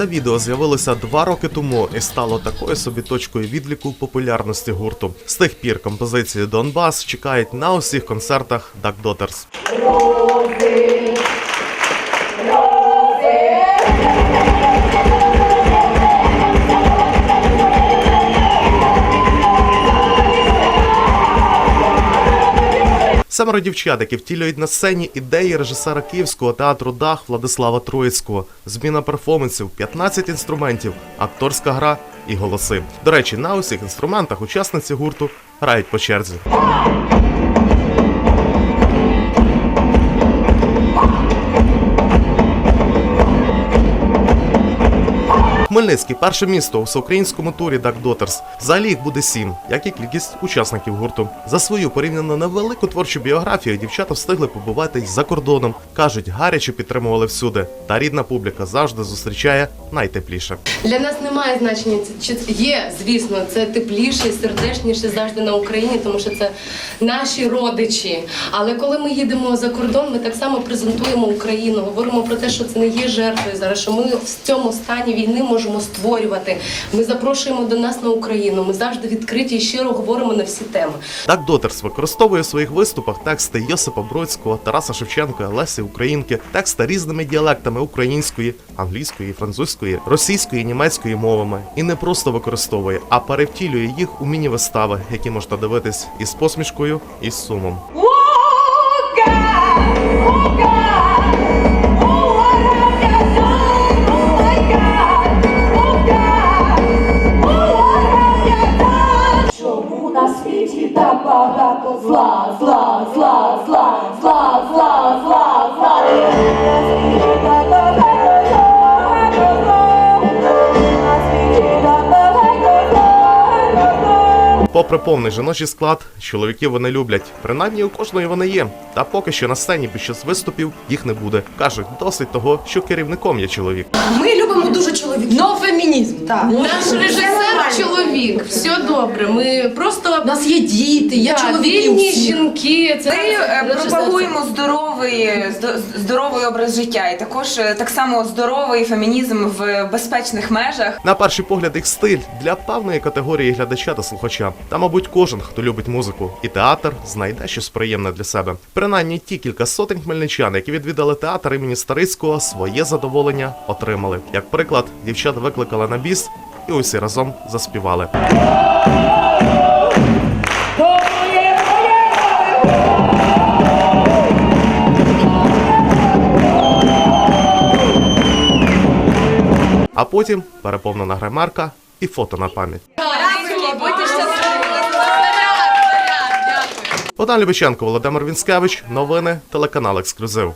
відео з'явилося два роки тому і стало такою собі точкою відліку популярності гурту. З тих пір композиції Донбас чекають на усіх концертах Duck Daughters. Семеро дівчат, які втілюють на сцені ідеї режисера Київського театру Дах Владислава Троїцького, зміна перформансів, 15 інструментів, акторська гра і голоси. До речі, на усіх інструментах учасниці гурту грають по черзі. Хмельницький перше місто у всеукраїнському турі Duck Daughters. Взагалі їх буде сім, як і кількість учасників гурту. За свою порівняно невелику творчу біографію дівчата встигли побувати й за кордоном. кажуть, гаряче підтримували всюди. Та рідна публіка завжди зустрічає найтепліше. Для нас немає значення, чи є, звісно, це тепліше, сердечніше завжди на Україні, тому що це наші родичі. Але коли ми їдемо за кордон, ми так само презентуємо Україну, говоримо про те, що це не є жертвою зараз, що ми в цьому стані війни можемо створювати. Ми запрошуємо до нас на Україну. Ми завжди відкриті і щиро говоримо на всі теми. Duck Daughters використовує у своїх виступах тексти Йосипа Бродського, Тараса Шевченка, Лесі Українки, тексти різними діалектами української, англійської, французької, російської, німецької мовами. І не просто використовує, а перевтілює їх у міні-вистави, які можна дивитись із посмішкою і з сумом. Oh God! так багато зла, зла, зла, зла, Попри повний жіночий склад, чоловіків вони люблять. Принаймні у кожної вони є. Та поки що на сцені під час виступів їх не буде. кажуть, досить того, що керівником є чоловік. Ми любимо дуже чоловіків. Но фемінізм. Так. Наш режисер чоловік, все добре. Ми просто У нас є діти, є Так, чоловіки. вільні жінки. Це Ми е, пропагуємо здоровий, здо- здоровий образ життя і також е, так само здоровий фемінізм в безпечних межах. На перший погляд, їх стиль для певної категорії глядача та слухача. Та, мабуть, кожен, хто любить музику і театр, знайде щось приємне для себе. Принаймні, ті кілька сотень хмельничан, які відвідали театр імені Старицького, своє задоволення отримали. Як приклад, дівчат викликали на біс і усі разом заспівали. А потім переповнена гримерка і фото на пам'ять. Богдан Любиченко, Володимир Вінськевич. Новини, телеканал Ексклюзив.